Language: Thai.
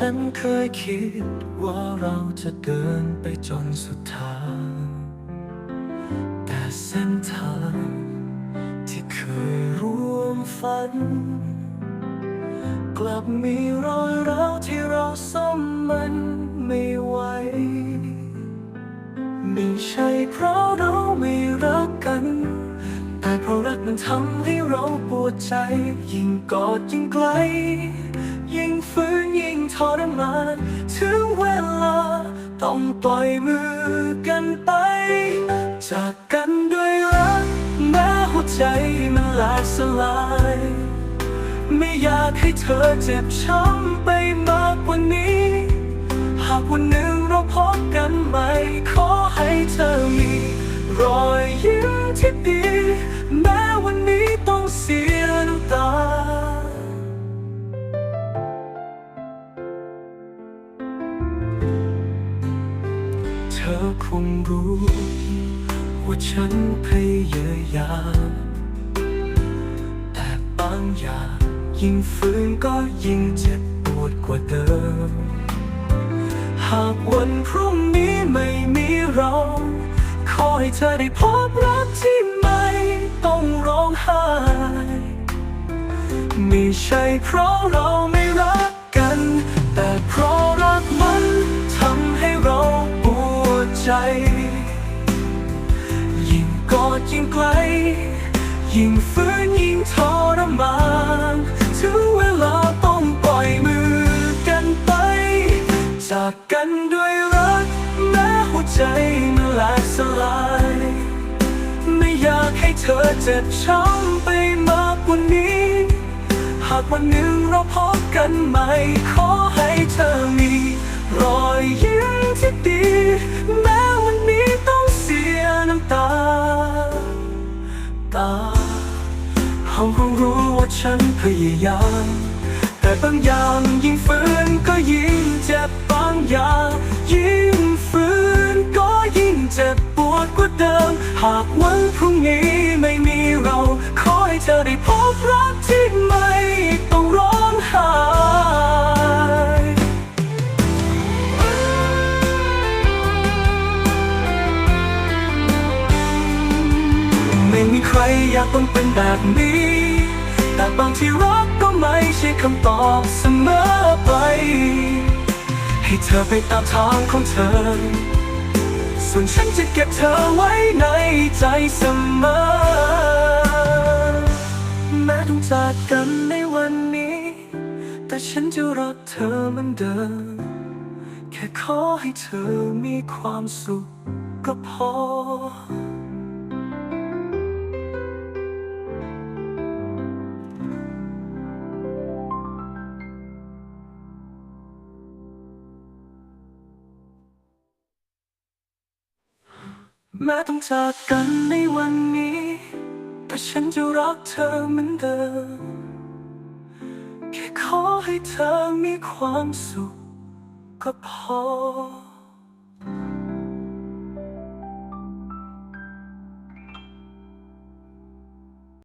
ฉันเคยคิดว่าเราจะเดินไปจนสุดทาง แต่เส้นทางที่เคยร่วมฝัน กลับมีรอยร้าวที่เราซ่อมมันไม่ไหวไม่ใช่เพราะเราไม่รักกัน แต่เพราะรักมันทำให้เราปวดใจ ยิ่งกอดยิ่งไกล ยิ่งฝืนยิ่งทรมานถึงเวลา ต้องปล่อยมือกันไป จากกันด้วยรักแม้หัวใจมันแหลกสลาย ไม่อยากให้เธอเจ็บช้ำไปมากกว่านี้ หากวันหนึ่งเราพ อคงรู้ ว่าฉันพยายามแต่บางอย่างยิ่งฝืนก็ยิ่งเจ็บปวดกว่าเดิม หากวันพรุ่งนี้ไม่มีเรา ขอให้เธอได้พบรักที่ไม่ต้องร้องไห้ ไม่ใช่เพราะเราไม่ ใจ ยิ่งกอดยิ่งไกล ยิ่งฝืนยิ่งทรมานถึงเวลาต้องปล่อยมือกันไป จากกันด้วยรัก แม้หัวใจมันแหลกสลาย ไม่อยากให้เธอเจ็บช้ำไปมากกว่านี้ หากวันหนึ่งเราพบกันใหม่ ขอให้เธอมีรอยยิ้มที่ คงรู้ว่าฉันพยายาม แต่บางอย่างยิ่งฝืนก็ยิ่งเจ็บบางอย่างยิ่งฝืนก็ยิ่งเจ็บปวดกว่าเดิม หากวันพรุ่งนี้ไม่มีเรา ขอให้เธอได้พบรักที่ไม่ต้องร้องไห้ไม่มีใครอยากต้องเป็นแบบนี้ แต่บางทีรักก็ไม่ใช่คำตอบเสมอไป ให้เธอไปตามทางของเธอ ส่วนฉันจะเก็บเธอไว้ในใจเสมอ แม้ต้องจากกันในวันนี้ แต่ฉันจะรักเธอเหมือนเดิม แค่ขอให้เธอมีความสุขก็พอ แม้ต้องจากกันในวันนี้ แต่ฉันจะรักเธอเหมือนเดิม แค่ขอให้เธอมีความสุขก็พอ